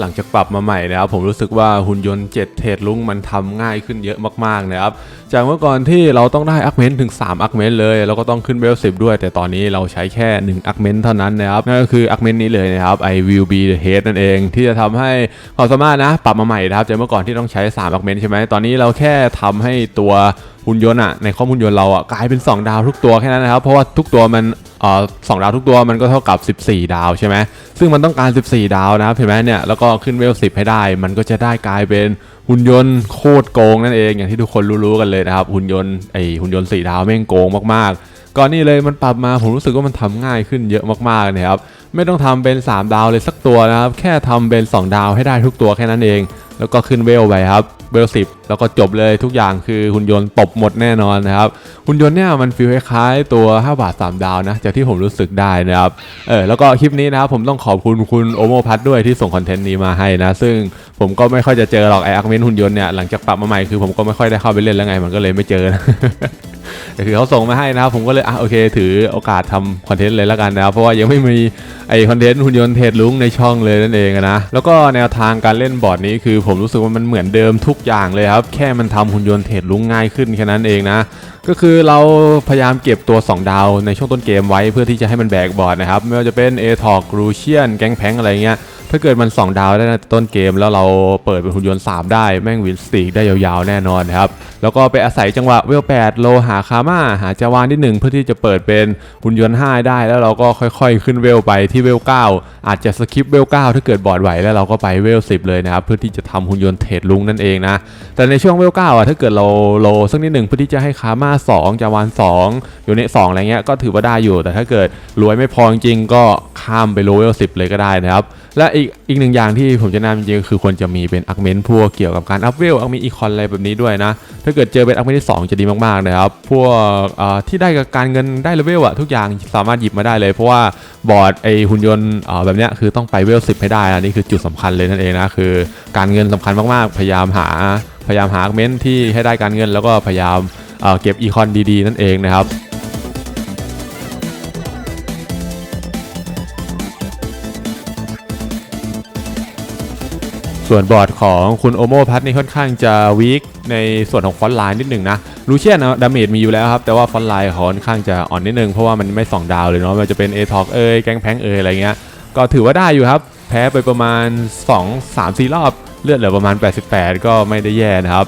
หลังจากปรับมาใหม่นะครับผมรู้สึกว่าหุ่นยนต์7เทรดลุงมันทำง่ายขึ้นเยอะมากๆนะครับจากเมื่อก่อนที่เราต้องได้อักเมนถึง3อักเมนเลย แล้วก็ต้องขึ้นเวล10ด้วย แต่ตอนนี้เราใช้แค่1อักเมนเท่านั้นนะครับนั่นก็คืออักเมนนี้เลยนะครับ I will be the head นั่นเองที่จะทำให้ความสามารถนะปรับมาใหม่นะครับจากเมื่อก่อนที่ต้องใช้3อักเมนใช่ไหมตอนนี้เราแค่ทำให้ตัว หุ่นยนต์อะในข้อมูลยนต์เราอะกลายเป็น 2 ดาวทุกตัวแค่นั้นนะครับ เพราะว่าทุกตัวมันเอ่อสองดาวทุกตัวมันก็เท่ากับ 14 ดาวใช่ไหมซึ่งมันต้องการ 14 ดาวนะครับเห็นไหมเนี่ยแล้วก็ขึ้นเวล10 ให้ได้ มันก็จะได้กลายเป็นหุ่นยนต์โคตรโกงนั่นเองอย่างที่ทุกคนรู้ๆกันเลยนะครับหุ่นยนต์ไอหุ่นยนต์4ดาวแม่งโกงมากๆ ก่อนนี้เลยมันปรับมาผมรู้สึกว่ามันทำง่ายขึ้นเยอะมากๆนะครับไม่ต้องทำเป็น 3 ดาวเลยสักตัวนะครับแค่ทำเป็น 2 ดาวให้ได้ทุกตัวแค่นั้นเอง แล้วก็ขึ้นเวลไปครับเวลสิแล้วก็จบเลยทุกอย่างคือหุ่นยนต์ตบหมดแน่นอนนะครับ หุ่นยนต์เนี่ยมันฟีลคล้ายตัว 5 บาท 3 ดาวนะจากที่ผมรู้สึกได้นะครับเออแล้วก็คลิปนี้นะครับผมต้องขอบคุณคุณโอโมพัทด้วยที่ส่งคอนเทนต์นี้มาให้นะ ซึ่งผมก็ไม่ค่อยจะเจอหรอกไออักเมนหุ่นยนต์เนี่ยหลังจากปรับมาใหม่คือผมก็ไม่ค่อยได้เข้าไปเล่นแล้วไงมันก็เลยไม่เจอนะแต่คือเขาส่งมาให้นะครับผมก็เลยอะโอเค ถือโอกาสทำคอนเทนต์เลยแล้วกันนะครับเพราะว่ายังไม่มีไอคอนเทนต์หุ่นยนต์เทรดลุงในช่องเลยนั่นเองนะแล้วก็แนวทางการเล่นบอร์ดนี้คือผมรู้สึกว่ามันเหมือนเดิมทุกอย่างเลยครับครับ แค่มันทำหุ่นยนต์เทรดลุงง่ายขึ้นแค่นั้นเองนะ ก็คือเราพยายามเก็บตัว 2 ดาวในช่วงต้นเกมไว้เพื่อที่จะให้มันแบกบอร์ดนะครับ ไม่ว่าจะเป็น a t o กรูเชียนแกงแพงอะไรเงี้ยถ้าเกิดมัน 2 ดาวได้ในต้นเกม แล้วเราเปิดเป็นหุ่นยนต์ 3 ได้แม่งวินสตีกได้ยาวๆแน่นอนนะครับ แล้วก็ไปอาศัยจังหวะเวล8โลหาคาม่าหาจาวานที่ 1 เพื่อที่จะเปิดเป็นหุ่นยนต์ 5 ได้ แล้วเราก็ค่อยๆ ขึ้นเวลไปที่เวล9อาจจะสคิปเวล9ถ้าเกิดบอร์ดไหวแล้วเราก็ไปเวล10 เลยนะครับ เพื่อที่จะทำหุ่นยนต์เทรดลุงนั่นเองนะ แต่ในช่วงเวล9อะถ้าเกิดเราโลสักนิดหนึ่งเพื่อที่จะให้คาม่า2จาวานสองอยู่ในสองอะไรเงี้ยก็ถือว่าได้อยู่ แต่ถ้าเกิดรวยไม่พอจริงๆก็ข้ามไปโลเวล10เลยก็ได้นะครับ และอีกอีกหนึ่งอย่างที่ผมจะแนะนำจริงๆก็คือควรจะมีเป็นอักเมนพวกเกี่ยวกับการอัพเวลอักเมนอีคอนอะไรแบบนี้ด้วยนะ ถ้าเกิดเจอเป็นอัพเมนที่2จะดีมากๆนะครับ พวกที่ได้กับการเงินได้เลเวลอะทุกอย่างสามารถหยิบมาได้เลย เพราะว่าบอร์ดไอหุ่นยนต์แบบเนี้ยคือต้องไปเวลสิบให้ได้นะนี่คือจุดสำคัญเลยนั่นเองนะคือ การเงินสำคัญมากๆ พยายามหาพยายามหาเมนที่ให้ได้การเงิน แล้วก็พยายามเอ่อเก็บอีคอนดีๆ นั่นเองนะครับ ส่วนบอร์ดของคุณโอโมพัทนี่ค่อนข้างจะวีคในส่วนของฟอนต์ไลน์นิดหนึ่งนะลูเชียนนะดาเมจมีอยู่แล้วครับ แต่ว่าฟอนต์ไลน์ค่อนข้างจะอ่อนนิดนึง เพราะว่ามันไม่2ดาวเลยเนาะมันจะเป็น a t o กเอยแกงแพงเอยอะไรเงี้ยก็ถือว่าได้อยู่ครับ แพ้ไปประมาณ 2 3 4 รอบ เลือดเหลือประมาณ 88 ก็ไม่ได้แย่นะครับ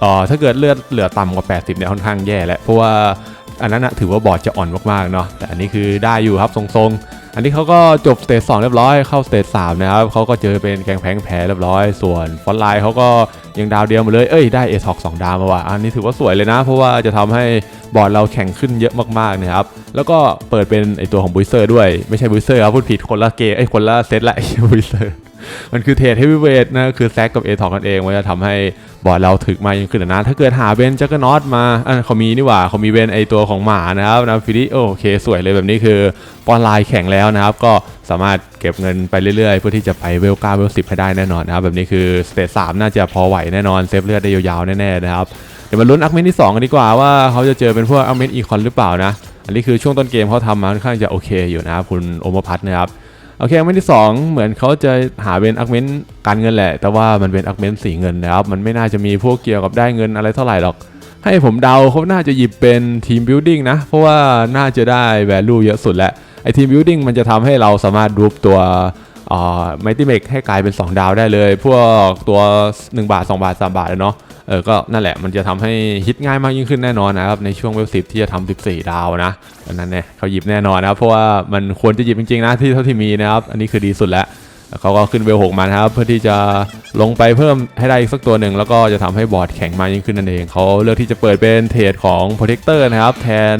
เอ่อถ้าเกิดเลือดเหลือต่ำกว่า 80เนี่ยค่อนข้างแย่แหละเพราะว่าอันนั้นนะถือว่าบอร์ดจะอ่อนมากๆเนาะแต่อันนี้คือได้อยู่ครับทรงๆ อันนี้เขาก็จบสเตจ2เรียบร้อยเข้าสเตจ3นะครับเขาก็เจอเป็นแกงแพงแพ้เรียบร้อย ส่วนฟอนไลน์เขาก็ยังดาวเดียวหมาเลยเอ้ยได้เอทอกสองดาวมาว่ะอันนี้ถือว่าสวยเลยนะ เพราะว่าจะทำให้ บอร์ดเราแข่งขึ้นเยอะมากๆนะครับ แล้วก็เปิดเป็นไอตัวของบุยเซอร์ด้วย ไม่ใช่บุยเซอร์ครับพูดผิดคนละเกย์ไอคนละเซตละไอบุยเซอร์มันคือเทรดเฮฟวีเวทนะคือแซกกับเอทอกกันเองมันจะทำให้บอร์ดเราถึกมายิ่งขึ้นนะ ถ้าเกิดหาเบนจักรนอตมาอันเขามีนี่หว่าเขามีเบนไอตัวของหมานะครับนะฟิลิโอเคสวยเลยแบบนี้คือปอนไลน์แข่งแล้วนะครับ ก็สามารถเก็บเงินไปเรื่อยๆ เพื่อที่จะไปเวล9เวล10ให้ได้แน่นอนนะครับ แบบนี้คือสเตจ3น่าจะพอไหวแน่นอนเซฟเลือดได้ยาวๆแน่ๆนะครับ ดี๋ยวมาลุ้นอักเมนที่2กันดีกว่าว่าเขาจะเจอเป็นพวกอักเมนอีคอนหรือเปล่านะ อันนี้คือช่วงต้นเกมเขาทำมาค่อนข้างจะโอเคอยู่นะครับคุณโอมพัทนะครับโอเคอักเมนที่ 2 เหมือนเขาจะหาเป็นอักเมนการเงินแหละ แต่ว่ามันเป็นอักเมนสีเงินนะครับมันไม่น่าจะมีพวกเกี่ยวกับได้เงินอะไรเท่าไหร่หรอก ให้ผมเดาเขาน่าจะหยิบเป็นทีมบิ l ดิ้งนะเพราะว่าน่าจะได้ value เยอะสุดแหละไอทีมบิ l ดิ้งมันจะทำให้เราสามารถรูปตัว ไมติเมกให้กลายเป็น 2 ดาวได้เลย พวกตัว 1 บาท 2 บาท 3 บาทเลยเนาะเออก็นั่นแหละมันจะทำให้ฮิตง่ายมากยิ่งขึ้นแน่นอนนะครับ ในช่วงเวลสิบที่จะทำ14 ดาวนะอันนั้นเนี่ยเขาหยิบแน่นอนนะครับเพราะว่ามันควรจะหยิบจริงๆนะที่เท่าที่มีนะครับ อันนี้คือดีสุดแล้ว เขาก็ขึ้นเวลหกมานะครับเพื่อที่จะลงไปเพิ่มให้ได้อีกสักตัวหนึ่งแล้วก็จะทำให้บอร์ดแข็งมากยิ่งขึ้นนั่นเอง เขาเลือกที่จะเปิดเป็นเทรดของ Protector นะครับแทน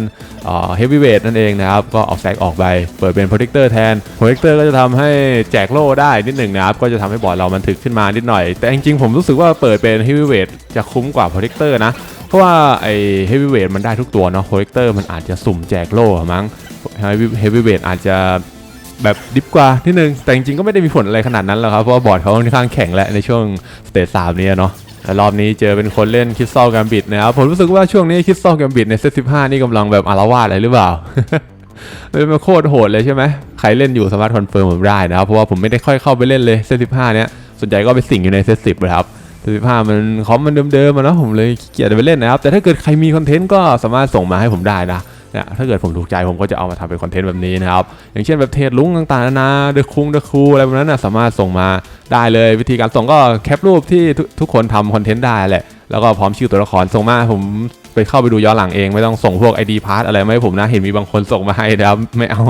เฮฟวีเวทนั่นเองนะครับก็เอาแซกออกไปเปิดเป็น Protector แทน Protector ก็จะทำให้แจกโล่ได้นิดหนึ่งนะครับก็จะทำให้บอร์ดเรามันถึกขึ้นมานิดหน่อย แต่จริงๆผมรู้สึกว่าเปิดเป็น Heavyweight จะคุ้มกว่า Protector นะเพราะว่าไอ้ Heavyweight มันได้ทุกตัวเนาะ Protector มันอาจจะสุ่มแจกโล่มั้ง Heavyweight อาจจะ แบบดิฟกว่านิดนึง แต่จริงๆก็ไม่ได้มีผลอะไรขนาดนั้นหรอกครับ เพราะว่าบอร์ดเขาค่อนข้างแข็งแหละในช่วงสเตจสามนี้เนาะแต่รอบนี้เจอเป็นคนเล่นคิสซอลแกมบิดนะครับ ผมรู้สึกว่าช่วงนี้คิสซอลแกมบิดในเซตสิบห้านี่กำลังแบบอารวาสอะไรหรือเปล่าเป็นมาโคตรโหดเลยใช่ไหมใครเล่นอยู่สามารถคอนเฟิร์มผมได้นะครับ เพราะว่าผมไม่ได้ค่อยเข้าไปเล่นเลยเซตสิบห้าเนี้ยส่วนใหญ่ก็ไปสิงอยู่ในเซตสิบเลยครับ สิบห้ามันคอมมันเดิมๆมาเนาะผมเลยเกียจไปเล่นนะครับ แต่ถ้าเกิดใครมีคอนเทนต์ก็สามารถส่งมาให้ผมได้นะเนี่ยถ้าเกิดผมถูกใจผมก็จะเอามาทำเป็นคอนเทนต์แบบนี้นะครับ อย่างเช่นแบบเทรดลุงต่างๆนานาเดอะคุงเดอะคูอะไรแบบนั้นนะสามารถส่งมาได้เลย วิธีการส่งก็แคปรูปที่ทุกคนทำคอนเทนต์ได้แหละแล้วก็พร้อมชื่อตัวละครส่งมาผมไปเข้าไปดูย้อนหลังเองไม่ต้องส่งพวก ID p a s s อะไรมาให้ผมนะเห็นมีบางคนส่งมาให้นะครับไม่เอา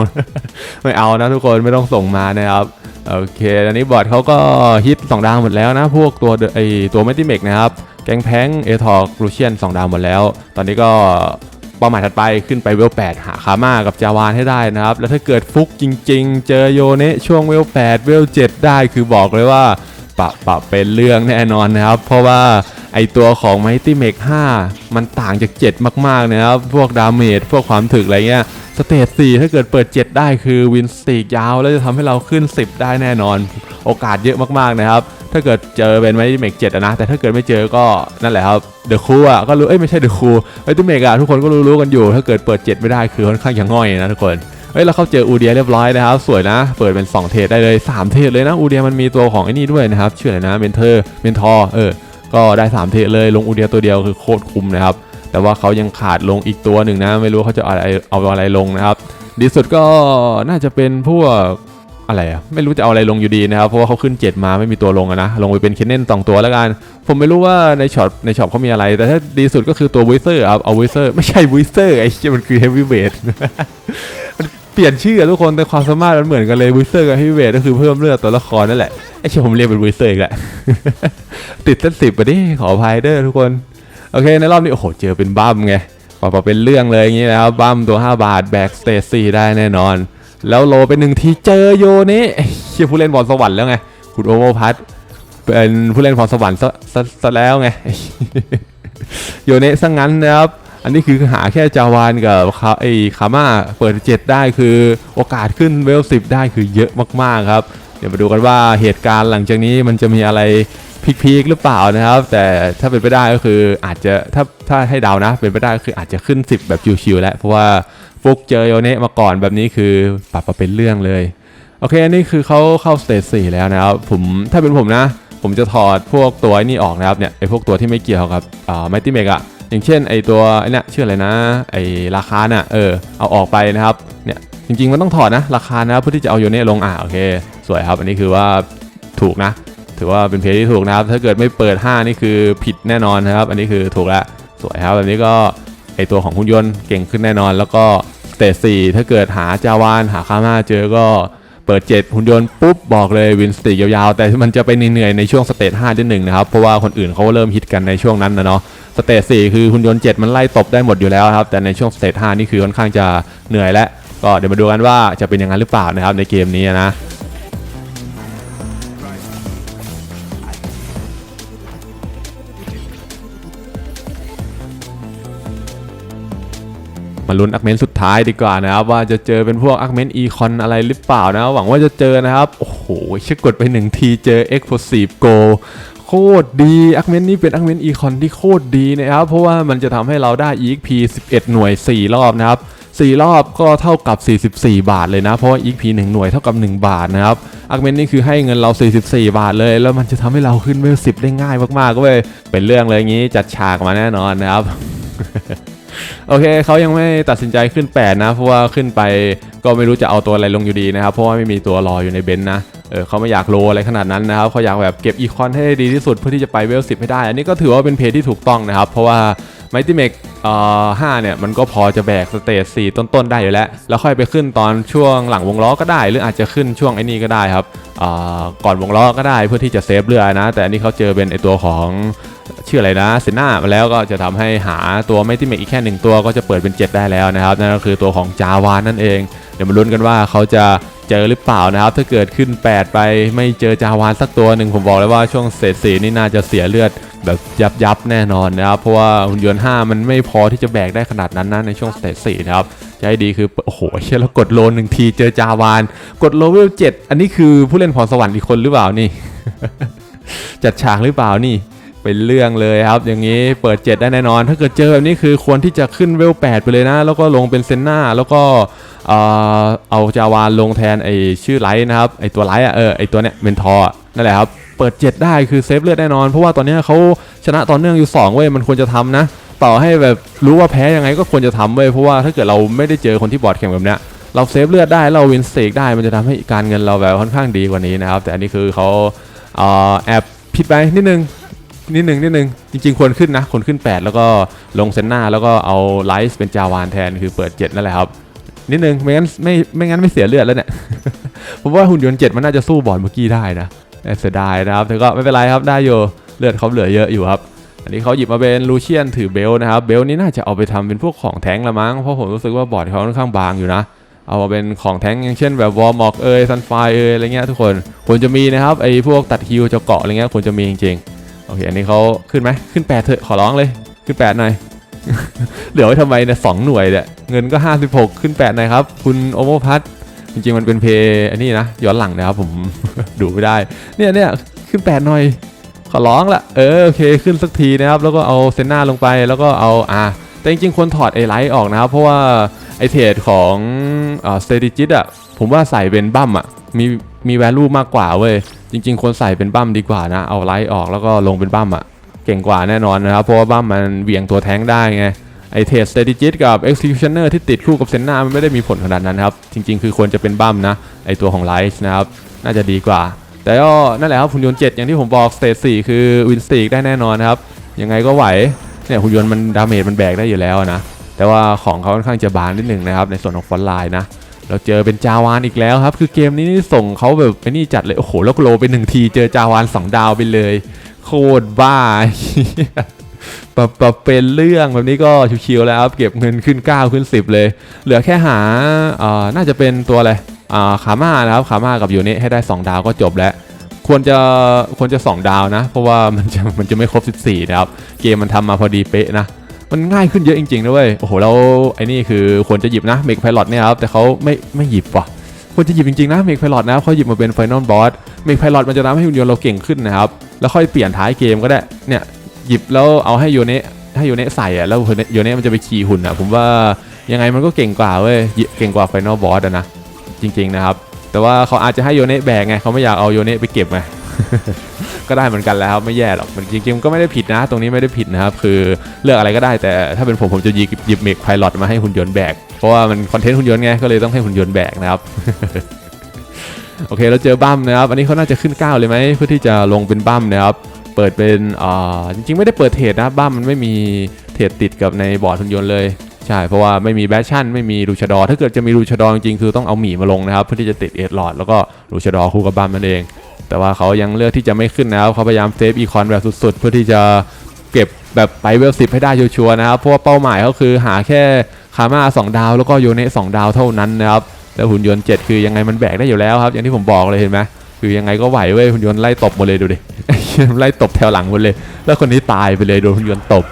ไม่เอานะทุกคนไม่ต้องส่งมานะครับ โอเคอันนี้บอร์ดเขาก็ฮิต2ดาวหมดแล้วนะ พวกตัวไอตัวเมติเมกนะครับ แกงแพงเอทอกลูเชียน2ดาวหมดแล้ว ตอนนี้ก็เป้าหมายถัดไปขึ้นไปเวล 8 หาคาม่ากับจาวานให้ได้นะครับ แล้วถ้าเกิดฟุกจริง ๆ เจอโยเนะช่วงเวล 8 เวล 7 ได้คือบอกเลยว่าปะปะเป็นเรื่องแน่นอนนะครับ เพราะว่า ไอตัวของ Mighty Make 5มันต่างจาก 7 มาก ๆ นะครับ พวกดาเมจพวกความถึกอะไรเงี้ยสเตจ4ถ้าเกิดเปิด 7 ได้คือวินสตีกยาว แล้วจะทำให้เราขึ้น 10 ได้แน่นอน โอกาสเยอะมาก ๆ นะครับ ถ้าเกิดเจอเป็น Mighty Make 7อะนะ แต่ถ้าเกิดไม่เจอก็นั่นแหละครับเดอะคูอะก็รู้ เอ้ย ไม่ใช่เดอะคู Mighty Make อะทุกคนก็รู้ๆกันอยู่ ถ้าเกิดเปิด 7 ไม่ได้คือค่อนข้างจะง่อยนะทุกคนเฮ้ยเราเข้าเจออูเดียเรียบร้อยนะครับ สวยนะ เปิดเป็น 2 เทรดได้เลย 3 เทรดเลยนะอูเดียมันมีตัวของไอ้นี่ด้วยนะครับชื่ออะไรนะเมนเทอร์เมนทอร์เออ ก็ได้ 3 เทเลยลงอูเดียตัวเดียวคือโคตรคุ้มนะครับ แต่ว่าเขายังขาดลงอีกตัวหนึ่งนะ ไม่รู้เขาจะเอาอะไรเอาอะไรลงนะครับ ดีสุดก็น่าจะเป็นพวกอะไรอะไม่รู้จะเอาอะไรลงอยู่ดีนะครับ เพราะว่าเขาขึ้น 7 มาไม่มีตัวลงนะ ลงไปเป็นเคนเนนสองตัวแล้วกัน ผมไม่รู้ว่าในช็อปในช็อปเขามีอะไร แต่ถ้าดีสุดก็คือตัววิเซอร์ครับเอาวิเซอร์ไม่ใช่วิเซอร์ไอ้เหี้ยมันคือเฮฟวีเวทมัน เปลี่ยนชื่อทุกคนแต่ความสามารถมันเหมือนกันเลยวิเซอร์กับฮฟวีเวทก็คือเพิ่มเลือดตัวละครนั่นแหละไอ้เชี่ยผมเรียกเป็นวิเซอร์อีกแหละ ติดเส้นสิบไปดิขออภัยเด้อทุกคน โอเค ในรอบนี้ โอ้โห เจอเป็นบัมไงปอเป็นเรื่องเลยอย่างนี้นะครับบัมตัว 5 บาทแบกสเตจสี่ได้แน่นอน แล้วโลเป็นหนึ่งทีเจอโยนี้เชื่อผู้เล่นบอลสวรรค์แล้วไงคุณโอโมพัทเป็นผู้เล่นพรสวรรค์ซะซะซะแล้วไง โยเนะซะงั้นนะครับ อันนี้คือหาแค่จาวานกับคาไอคาม่าเปิด 7 ได้คือโอกาสขึ้นเวล10ได้คือเยอะมากๆครับ เดี๋ยวมาดูกันว่าเหตุการณ์หลังจากนี้มันจะมีอะไรพีคๆหรือเปล่านะครับ แต่ถ้าเป็นไปได้ก็คืออาจจะถ้าถ้าให้เดานะ เป็นไปได้ก็คืออาจจะขึ้น 10 แบบชิวๆแล้วเพราะว่าฟุกเจอโยเนะมาก่อนแบบนี้คือปรับมาเป็นเรื่องเลยโอเคอันนี้คือเขาเข้าสเตจสี่แล้วนะครับผมถ้าเป็นผมนะ ผมจะถอดพวกตัวไอ้นี่ออกนะครับเนี่ยไอพวกตัวที่ไม่เกี่ยวกับอ่าไมตี้เมกอะ อย่างเช่นไอตัวไอเนี่ยชื่ออะไรนะไอราคาน่ะเออเอาออกไปนะครับเนี่ยจริงๆมันต้องถอดนะราคานะเพื่อที่จะเอาโยเน่ลงอะโอเค สวยครับ อันนี้คือว่าถูกนะ ถือว่าเป็นเพจที่ถูกนะครับ ถ้าเกิดไม่เปิด 5 นี่คือผิดแน่นอนนะครับ อันนี้คือถูกแล้วสวยครับแบบนี้ก็ไอตัวของหุ่นยนต์เก่งขึ้นแน่นอน แล้วก็สเตจสี่ถ้าเกิดหาจาวานหาคาม่าเจอก็เปิด 7 หุ่นยนต์ปุ๊บบอกเลยวินสติกยาวๆ แต่มันจะไปเหนื่อยในช่วงสเตจ5นิดหนึ่งนะครับ เพราะว่าคนอื่นเขาเริ่มฮิตกันในช่วงนั้นนะเนาะ สเตจ4คือหุ่นยนต์7มันไล่ตบได้หมดอยู่แล้วครับแต่ในช่วงสเตจ5นี่คือค่อนข้างจะเหนื่อยและก็เดี๋ยวมาดูกันว่าจะเป็นย่างนั้นหรือเปล่านะครับในเกมนี้นะมาลุ้นอักเมนสุดท้ายดีกว่านะครับว่าจะเจอเป็นพวกอักเมนอีคอนอะไรหรือเปล่านะ หวังว่าจะเจอนะครับ โอ้โหเช็คกดไปหนึ่งทีเจอ Explosive Go โคตรดีอักเมนนี้เป็นอักเมนอีคอนที่โคตรดีนะครับ เพราะว่ามันจะทำให้เราได้ EXP 11 หน่วย 4 รอบนะครับ 4 รอบก็เท่ากับ 44 บาทเลยนะ เพราะว่า EXP 1 หน่วยเท่ากับ 1 บาทนะครับอักเมนนี่คือให้เงินเรา 44 บาทเลย แล้วมันจะทำให้เราขึ้นเวล10 ได้ง่ายมากๆก็เลยเป็นเรื่องเลยงี้จัดฉากมาแน่นอนนะครับโอเคเขายังไม่ตัดสินใจขึ้น 8 นะ เพราะว่าขึ้นไปก็ไม่รู้จะเอาตัวอะไรลงอยู่ดีนะครับ เพราะว่าไม่มีตัวรออยู่ในเบนซ์นะ เออเขาไม่อยากโลอะไรขนาดนั้นนะครับเขาอยากแบบเก็บอีคอนให้ดีที่สุดเพื่อที่จะไปเวลสิบให้ได้ อันนี้ก็ถือว่าเป็นเพจที่ถูกต้องนะครับ เพราะว่าไมติเมกเอ่อ5เนี่ย มันก็พอจะแบกสเตจ4ต้น ๆ ได้อยู่แล้ว แล้วค่อยไปขึ้นตอนช่วงหลังวงล้อก็ได้ หรืออาจจะขึ้นช่วงไอ้นี่ก็ได้ครับอ่าก่อนวงล้อก็ได้เพื่อที่จะเซฟเรือนะ แต่อันนี้เขาเจอเป็นไอตัวของ ชื่ออะไรนะเซน่ามาแล้วก็จะทำให้หาตัวไม่ที่เมกอีกแค่หนึ่งตัวก็จะเปิดเป็น 7 ได้แล้วนะครับ นั่นก็คือตัวของจาวานนั่นเอง เดี๋ยวมาลุ้นกันว่าเขาจะเจอหรือเปล่านะครับ ถ้าเกิดขึ้น 8 ไปไม่เจอจาวานสักตัวหนึ่งผมบอกเลยว่าช่วงเศษสีนี่น่าจะเสียเลือดแบบยับยับแน่นอนนะครับ เพราะว่าหุ่นยนต์5มันไม่พอที่จะแบกได้ขนาดนั้นนะในช่วงเศษสีนะครับจะให้ดีคือโอ้โหเชี่ยแล้วกดโลนหนึ่งทีเจอจาวาน กดโลเวล7อันนี้คือผู้เล่นพรสวรรค์อีกคนหรือเปล่านี่จัดฉากหรือเปล่านี่ เป็นเรื่องเลยครับ อย่างนี้เปิด 7 ได้แน่นอน ถ้าเกิดเจอแบบนี้คือควรที่จะขึ้นเวล 8 ไปเลยนะ แล้วก็ลงเป็นเซนนาแล้วก็เอาจาวานลงแทนไอชื่อไลท์นะครับไอตัวไลท์อะเออไอตัวเนี้ยเมนทอร์นั่นแหละครับเปิด 7 ได้คือเซฟเลือดแน่นอน เพราะว่าตอนนี้เขาชนะต่อเนื่องอยู่2เว้ยมันควรจะทำนะ ต่อให้แบบรู้ว่าแพ้ยังไงก็ควรจะทำเว้ยเพราะว่าถ้าเกิดเราไม่ได้เจอคนที่บอดแข่งแบบเนี้ยเราเซฟเลือดได้เราวินเตกได้มันจะทำให้การเงินเราแบบค่อนข้างดีกว่านี้นะครับแต่อันนี้คือเขาเอ่อแอบผิดไปนิดนึง นิดนึงนิดนึงจริง ๆ ควรขึ้นนะ ควรขึ้น 8 แล้วก็ลงเซนนาแล้วก็เอาไลท์เป็นจาวานแทนคือเปิด 7 นั่นแหละครับ นิดนึงไม่งั้นไม่ไม่งั้นไม่เสียเลือดแล้วเนี่ยผมว่าหุ่นยนต์7มันน่าจะสู้บอลเมื่อกี้ได้นะเสียดายนะครับแต่ก็ไม่เป็นไรครับได้อยู่เลือดเขาเหลือเยอะอยู่ครับอันนี้เขาหยิบมาเป็นลูเชียนถือเบลนะครับเบลนี้น่าจะเอาไปทำเป็นพวกของแท้งละมั้งเพราะผมรู้สึกว่าบอร์ดเขาค่อนข้างบางอยู่นะ เอามาเป็นของแท้งอย่างเช่นแบบวอร์มอกเอยซันไฟเอยอะไรเงี้ยทุกคนควรจะมีนะครับไอ้พวกตัดฮิวจะเกาะอะไรเงี้ยควรจะมีจริงๆ อเค อันนี้เขาขึ้นไหมขึ้น8เถอะขอร้องเลย ขึ้น8หน่อย เหลือไว้ทำไมเนี่ยสองหน่วยเนี่ยเงินก็ 56 ขึ้น8หน่อยครับ คุณโอโมพัทจริงๆ มันเป็นเพย์อันนี้นะ ย้อนหลังนะครับผม ดูไม่ได้ เนี่ยเนี่ยขึ้น8หน่อย ขอร้องละเออโอเคขึ้นสักทีนะครับ แล้วก็เอาเซนนาลงไปแล้วก็เอาอ่าแต่จริงๆควรถอดไอไลท์ออกนะครับ เพราะว่าไอเทรดของอ่าสเตติจิตอะผมว่าใส่เป็นบัมอะมีมีแวลูมากกว่าเว้ย จริง ๆ ควรใส่เป็นบั้มดีกว่านะ เอาไลท์ออกแล้วก็ลงเป็นบั้มอะเก่งกว่าแน่นอนนะครับ เพราะว่าบั้มมันเหวี่ยงตัวแท้งได้ไง ไอเทส strategist กับ executioner ที่ติดคู่กับเซนนามันไม่ได้มีผลขนาดนั้นครับ จริง ๆ คือควรจะเป็นบั้มนะ ไอตัวของไลท์นะครับ น่าจะดีกว่า แต่ก็นั่นแหละครับหุ่นยนต์7อย่างที่ผมบอกสเตจ4คือวินสตีกได้แน่นอนครับ ยังไงก็ไหว เนี่ยหุ่นยนต์มันดาเมจมันแบกได้อยู่แล้วนะ แต่ว่าของเขาค่อนข้างจะบางนิดหนึ่งนะครับในส่วนของฟอนไลน์นะ เราเจอเป็นจาวานอีกแล้วครับ คือเกมนี้นี่ส่งเขาแบบไอ้นี่จัดเลย โอ้โห แล้วโลไปหนึ่งทีเจอจาวานสองดาวไปเลย โคตรบ้าแบบแบบเป็นเรื่องแบบนี้ก็ชิวๆแล้วครับ เก็บเงินขึ้น 9 ขึ้น 10 เลย เหลือแค่หาอ่าน่าจะเป็นตัวอะไรอ่าขาม่านะครับขาม่ากับยูนิให้ได้ 2 ดาวก็จบแล้วควรจะควรจะ 2 ดาวนะ เพราะว่ามันจะมันจะไม่ครบ 14 นะครับ เกมมันทำมาพอดีเป๊ะนะ มันง่ายขึ้นเยอะจริงๆนะเว้ย โอ้โห แล้วไอ้นี่คือควรจะหยิบนะเมกไพลอตเนี่ยครับ แต่เขาไม่ไม่หยิบว่ะควรจะหยิบจริงๆนะเมกไพลอตนะเขาหยิบมาเป็นไฟนอลบอสเมกไพลอตมันจะทำให้หุ่นยนต์เราเก่งขึ้นนะครับ แล้วค่อยเปลี่ยนท้ายเกมก็ได้ เนี่ยหยิบแล้วเอาให้โยเนะให้โยเนะใส่อะแล้วโยเนะมันจะไปขี่หุ่นอะผมว่ายังไงมันก็เก่งกว่าเว้ยเก่งกว่าไฟนอลบอสอะนะจริงๆนะครับแต่ว่าเขาอาจจะให้โยเนะแบกไงเขาไม่อยากเอาโยเนะไปเก็บไง ก็ได้เหมือนกันแล้วครับไม่แย่หรอกมันจริงๆก็ไม่ได้ผิดนะ ตรงนี้ไม่ได้ผิดนะครับคือเลือกอะไรก็ได้แต่ถ้าเป็นผมผมจะหยิบหยิบเมกไพลอตมาให้หุ่นยนต์แบกเพราะว่ามันคอนเทนต์หุ่นยนต์ไงก็เลยต้องให้หุ่นยนต์แบกนะครับโอเคเราเจอบั้มนะครับ อันนี้เขาน่าจะขึ้น 9 เลยไหมเพื่อที่จะลงเป็นบั้มนะครับ เปิดเป็นอ่าจริงๆ ไม่ได้เปิดเทรดนะบั้มมันไม่มีเทรดติดกับในบอร์ดหุ่นยนต์เลย ใช่ เพราะว่าไม่มีแบชชั่นไม่มีลูชดอ ถ้าเกิดจะมีลูชดอจริงๆคือต้องเอาหมีมาลงนะครับ เพื่อที่จะติดเอ็ดหลอดแล้วก็ลูชดอคู่กับบัมนั่นเอง แต่ว่าเขายังเลือกที่จะไม่ขึ้นนะครับเขาพยายามเซฟอีคอนแบบสุดๆ เพื่อที่จะเก็บแบบไปเวลสิบให้ได้ชัวร์นะครับเพราะว่าเป้าหมายเขาคือหาแค่คาม่า2ดาว แล้วก็โยเนะ2ดาวเท่านั้นนะครับแล้วหุ่นยนต์ 7 คือยังไงมันแบกได้อยู่แล้วครับ อย่างที่ผมบอกเลยเห็นไหมคือยังไงก็ไหวเว้ยหุ่นยนต์ไล่ตบหมดเลยดูดิไล่ตบแถวหลังหมดเลย แล้วคนนี้ตายไปเลยโดนหุ่นยนต์ตบ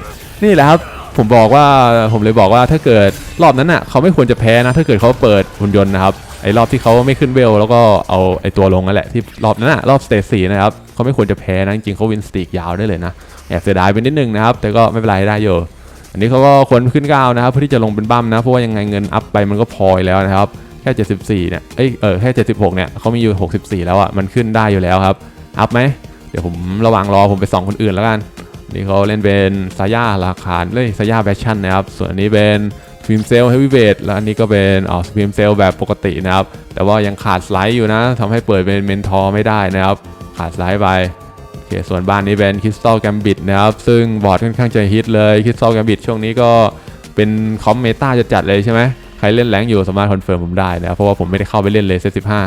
นี่แหละครับ ผมบอกว่าผมเลยบอกว่าถ้าเกิดรอบนั้นน่ะเขาไม่ควรจะแพ้นะ ถ้าเกิดเขาเปิดหุ่นยนต์นะครับไอ้รอบที่เขาไม่ขึ้นเวลแล้วก็เอาไอ้ตัวลงนั่นแหละที่รอบนั้นน่ะรอบสเตจสี่นะครับเขาไม่ควรจะแพ้นะจริงๆเขาวินสตีกยาวได้เลยนะแอบเสียดายไปนิดนึงนะครับ แต่ก็ไม่เป็นไรได้อยู่อันนี้เขาก็ควรขึ้นก้าวนะครับเพื่อที่จะลงเป็นบั้มนะเพราะว่ายังไงเงินอัพไปมันก็พอยแล้วนะครับแค่74เนี่ยเอ้ยเออแค่76เนี่ยเขามีอยู่ 64 แล้วอะมันขึ้นได้อยู่แล้วครับอัพไหมเดี๋ยวผมระว่างรอผมไปส่องคนอื่นแล้วกัน นี่เขาเล่นเป็นซาย่าราคารเลยซาย่าแบชชั่นนะครับ ส่วนอันนี้เป็นฟิล์มเซลเฮฟวีเวทแล้วอันนี้ก็เป็นอ๋อฟิล์มเซลแบบปกตินะครับ แต่ว่ายังขาดสไลด์อยู่นะทำให้เปิดเป็นเมนทอร์ไม่ได้นะครับ ขาดสไลด์ไปโอเคส่วนบ้านนี้เป็นคริสตัลแกมบิดนะครับ ซึ่งบอร์ดค่อนข้างจะฮิตเลยคริสตัลแกมบิดช่วงนี้ก็เป็นคอมเมตาจะจัดเลยใช่ไหมใครเล่นแรงอยู่สามารถคอนเฟิร์มผมได้นะครับเพราะว่าผมไม่ได้เข้าไปเล่นเลยเซตสิบห้า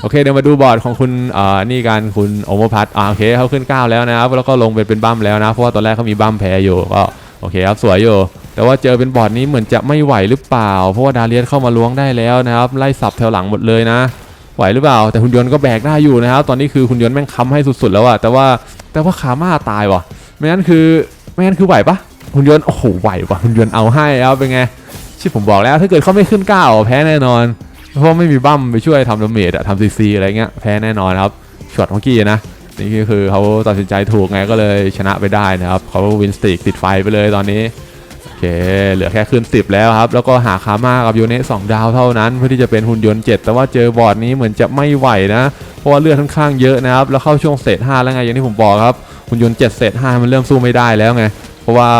โอเคเดี๋ยวมาดูบอร์ดของคุณอ่านี่กันคุณโอโมพัทอ่าโอเคเขาขึ้น 9 แล้วนะครับ แล้วก็ลงเป็นเป็นบั้มแล้วนะ เพราะว่าตอนแรกเขามีบั้มแพ้อยู่ก็โอเคครับสวยอยู่ แต่ว่าเจอเป็นบอร์ดนี้เหมือนจะไม่ไหวหรือเปล่า เพราะว่าดาเลียสเข้ามาล้วงได้แล้วนะครับ ไล่สับแถวหลังหมดเลยนะ ไหวหรือเปล่า แต่หุ่นยนต์ก็แบกได้อยู่นะครับ ตอนนี้คือหุ่นยนต์แม่งค้ำให้สุดๆแล้วอะแต่ว่าแต่ว่าขาม่าตายว่ะไม่งั้นคือไม่งั้นคือไหวปะหุ่นยนต์โอ้โหไหวว่ะหุ่นยนต์เอาให้ครับเป็นไงที่ผมบอกแล้วถ้าเกิดเขาไม่ขึ้นก้าวแพ้แน่นอน เพราะไม่มีบั้มไปช่วยทำดาเมจอะทำซีซีอะไรเงี้ยแพ้แน่นอนครับช็อตเมื่อกี้นะนี่ก็คือเขาตัดสินใจถูกไงก็เลยชนะไปได้นะครับเขาวินสติกติดไฟไปเลยตอนนี้โอเคเหลือแค่ขึ้น10 แล้วครับ แล้วก็หาคาม่ากับโยเนะสองดาวเท่านั้น เพื่อที่จะเป็นหุ่นยนต์ 7 แต่ว่าเจอบอร์ดนี้เหมือนจะไม่ไหวนะ เพราะว่าเลือดค่อนข้างเยอะนะครับ แล้วเข้าช่วงเศษ5แล้วไงอย่างที่ผมบอกครับหุ่นยนต์7เศษ5มันเริ่มสู้ไม่ได้แล้วไง เพราะว่า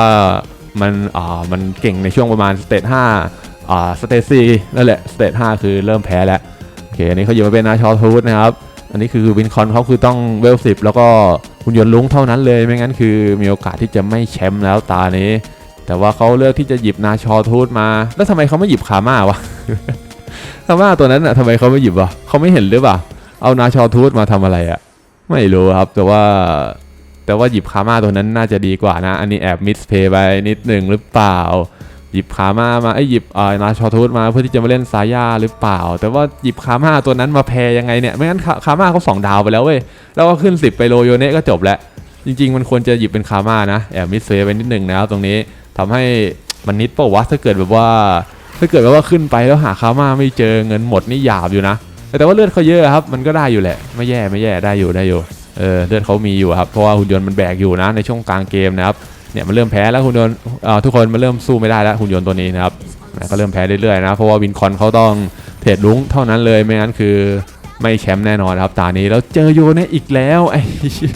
มันอ่ามันเก่งในช่วงประมาณสเตจ5 อ่าสเตจ4นั่นแหละสเตจ5คือเริ่มแพ้แล้วโอเคอันนี้เขาหยิบมาเป็นนาชอทูธนะครับ อันนี้คือวินคอนเขาคือต้องเวลสิบแล้วก็หุ่นยนต์ลุงเท่านั้นเลยไม่งั้นคือมีโอกาสที่จะไม่แชมป์แล้วตานี้ แต่ว่าเขาเลือกที่จะหยิบนาชอทูธมา แล้วทำไมเขาไม่หยิบคาม่าวะคาม่าตัวนั้นอะทำไมเขาไม่หยิบวะเขาไม่เห็นหรือเปล่าเอานาชอทูธมาทำอะไรอะไม่รู้ครับแต่ว่าแต่ว่าหยิบคาม่าตัวนั้นน่าจะดีกว่านะ อันนี้แอบมิสเพย์ไปนิดหนึ่งหรือเปล่า หยิบคาม่ามาไอ้หยิบเอ่อนาชอทูธมาเพื่อที่จะมาเล่นซาย่าหรือเปล่า แต่ว่าหยิบคาม่าตัวนั้นมาแพยังไงเนี่ยไม่งั้นคาคาม่าเขาสองดาวไปแล้วเว้ยแล้วก็ขึ้น 10 ไปโลโยเนะก็จบแล้ว จริง ๆ มันควรจะหยิบเป็นคาม่านะแอบมิสเซไปนิดหนึ่งนะครับตรงนี้ทำให้มันนิดเปล่าวะถ้าเกิดแบบว่า ถ้าเกิดแบบว่าขึ้นไปแล้วหาคาม่าไม่เจอเงินหมดนี่หยาบอยู่นะ แต่ว่าเลือดเขาเยอะครับมันก็ได้อยู่แหละ ไม่แย่ไม่แย่ได้อยู่ได้อยู่เออเลือดเขามีอยู่ครับเพราะว่าหุ่นยนต์มันแบกอยู่นะในช่วงกลางเกมนะครับ เนี่ยมันเริ่มแพ้แล้วหุ่นยนต์อ่อทุกคนมันเริ่มสู้ไม่ได้แล้วหุ่นยนต์ตัวนี้นะครับก็เริ่มแพ้เรื่อยๆนะเพราะว่าวินคอนเขาต้องเทรดลุ้งเท่านั้นเลยไม่งั้นคือไม่แชมป์แน่นอนครับตานี้แล้วเจอโยเนะอีกแล้วไอ้เหี้ย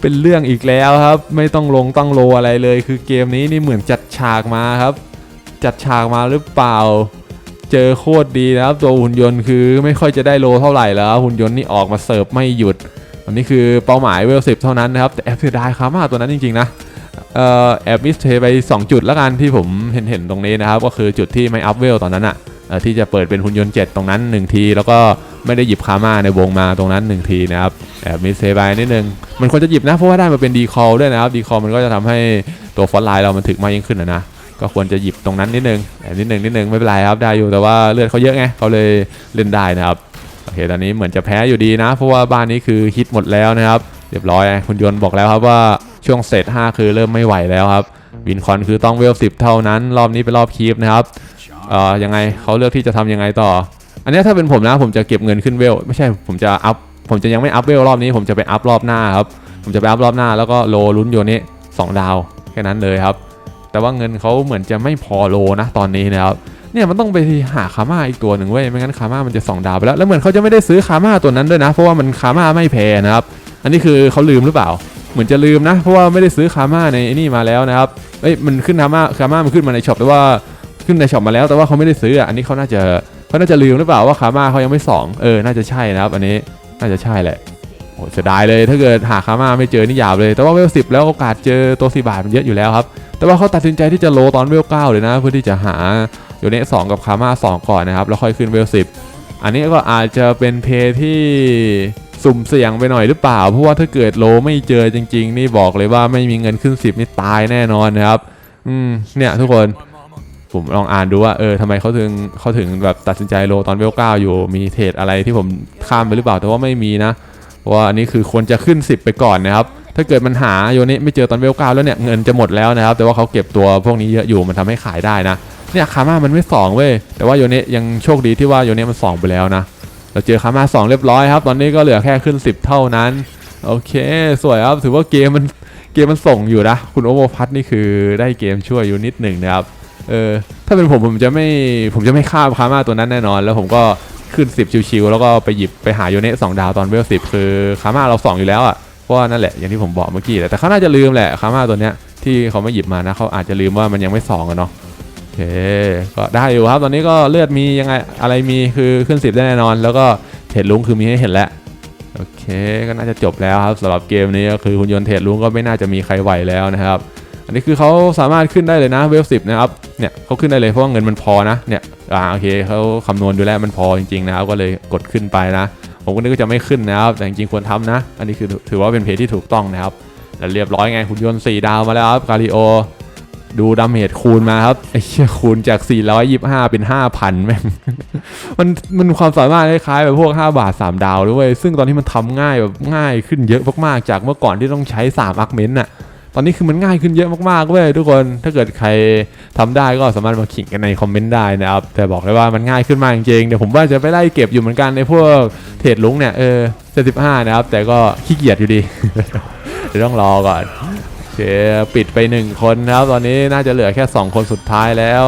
เป็นเรื่องอีกแล้วครับ ไม่ต้องลงต้องโลอะไรเลย คือเกมนี้นี่เหมือนจัดฉากมาครับ จัดฉากมาหรือเปล่า เจอโคตรดีนะครับ ตัวหุ่นยนต์คือไม่ค่อยจะได้โลเท่าไหร่แล้ว หุ่นยนต์นี่ออกมาเสิร์ฟไม่หยุด อันนี้คือเป้าหมายเวลสิบเท่านั้นนะครับ แต่แอบเสียดายคาม่าตัวนั้นจริงๆนะออแอบมิสเทไป 2 จุดแล้วกันที่ผมเห็นเห็นตรงนี้นะครับ ก็คือจุดที่ไม่อัพเวลตอนนั้นอะ่ะที่จะเปิดเป็นหุ่นยนต์ 7 ตรงนั้น 1 ที แล้วก็ไม่ได้หยิบคาม่าในวงมาตรงนั้น 1 ทีนะครับแอบมิสเทไปนิดนึง มันควรจะหยิบนะ เพราะว่าได้มาเป็นดีคอลด้วยนะครับดีคอลมันก็จะทำให้ตัวฟอนต์ไลน์เรามันถึกมากยิ่งขึ้นนะนะก็ควรจะหยิบตรงนั้นนิดนึงแอบนิดนึงนิดนึงไม่เป็นไรครับได้อยู่แต่ว่าเลือดเขาเยอะไงเขาเลยเล่นได้นะครับ โอเคตอนนี้เหมือนจะแพ้อยู่ดีนะ เพราะว่าบ้านนี้คือฮิตหมดแล้วนะครับ เรียบร้อยคุณยนต์บอกแล้วครับว่าช่วงเซต5คือเริ่มไม่ไหวแล้วครับวินคอนคือต้องเวล10เท่านั้น รอบนี้เป็นรอบคีฟนะครับเอ่อยังไงเขาเลือกที่จะทำยังไงต่อ อันนี้ถ้าเป็นผมนะผมจะเก็บเงินขึ้นเวล ไม่ใช่ผมจะอัพผมจะยังไม่อัพเวลรอบนี้ ผมจะไปอัพรอบหน้าครับผมจะไปอัพรอบหน้าแล้วก็โลลุ้นโยนี้สองดาวแค่นั้นเลยครับ แต่ว่าเงินเขาเหมือนจะไม่พอโลนะตอนนี้นะครับ เนี่ยมันต้องไปหาคาม่าอีกตัวหนึ่งเว้ยไม่งั้นคาม่ามันจะสองดาวไปแล้วแล้วเหมือนเขาจะไม่ได้ซื้อคาม่าตัวนั้นด้วยนะ เพราะว่ามันคาม่าไม่แพงนะครับ อันนี้คือเขาลืมหรือเปล่า เหมือนจะลืมนะ เพราะว่าไม่ได้ซื้อคาม่าในนี่มาแล้วนะครับเอ้ยมันขึ้นคาม่าคาม่ามันขึ้นมาในช็อปแต่ว่าขึ้นในช็อปมาแล้ว แต่ว่าเขาไม่ได้ซื้ออันนี้เขาน่าจะเขาน่าจะลืมหรือเปล่าว่าคาม่าเขายังไม่สองเออน่าจะใช่นะครับ อันนี้น่าจะใช่แหละโอ้เสียดายเลยถ้าเกิดหาคาม่าไม่เจอนี่หยาบเลย แต่ว่าเวลสิบแล้วโอกาสเจอตัวสี่บาทมันเยอะอยู่แล้วครับแต่ว่าเขาตัดสินใจที่จะโลตอนเวลเก้าเลยนะ เพื่อที่จะหา ยเนสองกับคาม่าสองก่อนนะครับ แล้วค่อยขึ้นเวลสิบอันนี้ก็อาจจะเป็นเพย์ที่สุ่มเสี่ยงไปหน่อยหรือเปล่า เพราะว่าถ้าเกิดโลไม่เจอจริง ๆ นี่บอกเลยว่าไม่มีเงินขึ้นสิบนี่ตายแน่นอนนะครับ อืม เนี่ยทุกคนผมลองอ่านดูว่าเออทำไมเขาถึงเขาถึงแบบตัดสินใจโลตอนเวลเก้าอยู่ มีเทรดอะไรที่ผมข้ามไปหรือเปล่า แต่ว่าไม่มีนะว่าอันนี้คือควรจะขึ้น 10 ไปก่อนนะครับ ถ้าเกิดมันหาโยนี้ไม่เจอตอนเวลเก้าแล้วเนี่ยเงินจะหมดแล้วนะครับ แต่ว่าเขาเก็บตัวพวกนี้เยอะอยู่มันทำให้ขายได้นะ เนี่ยคาม่ามันไม่สองเว้ยแต่ว่าโยเนะยังโชคดีที่ว่าโยเนะมันสองไปแล้วนะเราเจอคาม่าสองเรียบร้อยครับ ตอนนี้ก็เหลือแค่ขึ้น 10 เท่านั้น โอเค สวยครับถือว่าเกมมันเกมมันส่งอยู่นะ คุณโอโมพัทนี่คือได้เกมช่วยอยู่นิดหนึ่งนะครับเออถ้าเป็นผมผมจะไม่ผมจะไม่ข้าคาม่าตัวนั้นแน่นอน แล้วผมก็ขึ้น 10 ชิวๆแล้วก็ไปหยิบไปหาโยเนะสองดาวตอนเวลสิบคือคาม่าเราสองอยู่แล้วอะเพราะว่านั่นแหละอย่างที่ผมบอกเมื่อกี้แหละแต่เขาน่าจะลืมแหละคาม่าตัวเนี้ยที่เขาไม่หยิบมานะเขาอาจจะลืมว่ามันยังไม่สองกันเนาะ เค ก็ได้อยู่ครับ ตอนนี้ก็เลือดมียังไงอะไรมีคือขึ้นสิบได้แน่นอน แล้วก็เทรดลุงคือมีให้เห็นแล้ว โอเค ก็น่าจะจบแล้วครับสำหรับเกมนี้ก็คือหุ่นยนต์เทรดลุงก็ไม่น่าจะมีใครไหวแล้วนะครับ อันนี้คือเขาสามารถขึ้นได้เลยนะเวลสิบนะครับ เนี่ยเขาขึ้นได้เลยเพราะว่าเงินมันพอนะเนี่ยอ่าโอเคเขาคำนวณดูแล้วมันพอจริงๆนะครับก็เลยกดขึ้นไปนะ ผมก็นึกว่าจะไม่ขึ้นนะครับ แต่จริงๆควรทำนะ อันนี้คือถือว่าเป็นเพจที่ถูกต้องนะครับแล้วเรียบร้อยไงหุ่นยนต์4ดาวมาแล้วครับคาริโอ ดูดาเมจคูณมาครับไอ้เชี่ยคูณจาก 425 เป็น 5,000แม่งมันมันความสามารถคล้ายๆแบบพวก 5 บาท 3 ดาวด้วยซึ่งตอนนี้มันทำง่ายแบบง่ายขึ้นเยอะมากๆจากเมื่อก่อนที่ต้องใช้ 3 อักเมนต์น่ะตอนนี้คือมันง่ายขึ้นเยอะมากๆเว้ยทุกคน ถ้าเกิดใครทำได้ก็สามารถมาขิงกันในคอมเมนต์ได้นะครับ แต่บอกเลยว่ามันง่ายขึ้นมากจริงๆ เดี๋ยวผมว่าจะไปไล่เก็บอยู่เหมือนกันในพวกเทรดลุงเนี่ย เออ75นะครับ แต่ก็ขี้เกียจอยู่ดี เดี๋ยวต้องรอก่อน เคปิดไปหนึ่งคนครับ ตอนนี้น่าจะเหลือแค่ 2 คนสุดท้ายแล้ว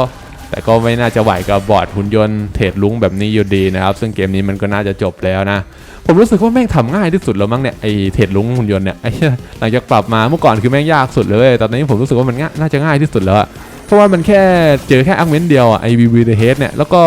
แต่ก็ไม่น่าจะไหวกับบอร์ดหุ่นยนต์เทรดลุงแบบนี้อยู่ดีนะครับ ซึ่งเกมนี้มันก็น่าจะจบแล้วนะ ผมรู้สึกว่าแม่งทำง่ายที่สุดแล้วมั้งเนี่ยไอเทรดลุงหุ่นยนต์เนี่ยไอหลังจากปรับมาเมื่อก่อนคือแม่งยากสุดเลยตอนนี้ผมรู้สึกว่ามันง่ายน่าจะง่ายที่สุดแล้วเพราะว่ามันแค่เจอแค่อักเมนเดียวไอวีวีเดเฮดเนี่ยแล้วก็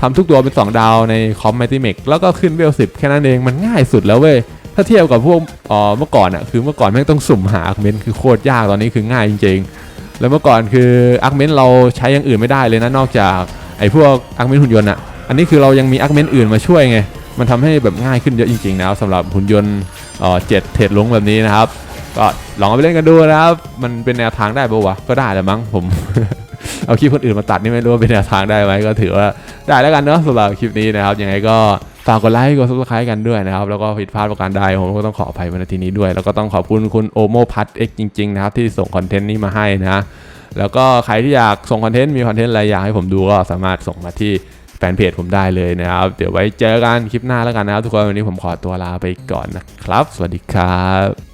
ทำทุกตัวเป็น 2 ดาวในคอมแมติเมกแล้วก็ขึ้นเวลสิบแค่นั้นเองมันง่ายสุดแล้วเว้ย ถ้าเทียบกับพวกเอ่อเมื่อก่อนอะคือเมื่อก่อนแม่งต้องสุ่มหาอักเมนต์คือโคตรยากตอนนี้คือง่ายจริงๆ แล้วเมื่อก่อนคืออักเมนต์เราใช้อย่างอื่นไม่ได้เลยนะนอกจากไอ้พวกอักเมนต์หุ่นยนต์อะอันนี้คือเรายังมีอักเมนต์อื่นมาช่วยไงมันทำให้แบบง่ายขึ้นเยอะจริงๆนะครับสำหรับหุ่นยนต์เอ่อเจ็ดเทรดลงแบบนี้นะครับ ก็ลองเอาไปเล่นกันดูนะครับ มันเป็นแนวทางได้ปะวะก็ได้แหละมั้งผม เอาคลิปคนอื่นมาตัดนี่ไม่รู้ว่าเป็นแนวทางได้ไหมก็ถือว่าได้แล้วกันเนาะสำหรับคลิปนี้นะครับยังไงก็ฝากกดไลค์กดซับสไครต์กันด้วยนะครับ แล้วก็ผิดพลาดประการใดผมก็ต้องขออภัยในทีนี้ด้วย แล้วก็ต้องขอบคุณคุณโอโมพัทเอ็กจริงๆนะครับที่ส่งคอนเทนต์นี้มาให้นะแล้วก็ใครที่อยากส่งคอนเทนต์มีคอนเทนต์อะไรอยากให้ผมดูก็สามารถส่งมาที่แฟนเพจผมได้เลยนะครับ เดี๋ยวไว้เจอกันคลิปหน้าแล้วกันนะครับ ทุกคนวันนี้ผมขอตัวลาไปก่อนนะครับ สวัสดีครับ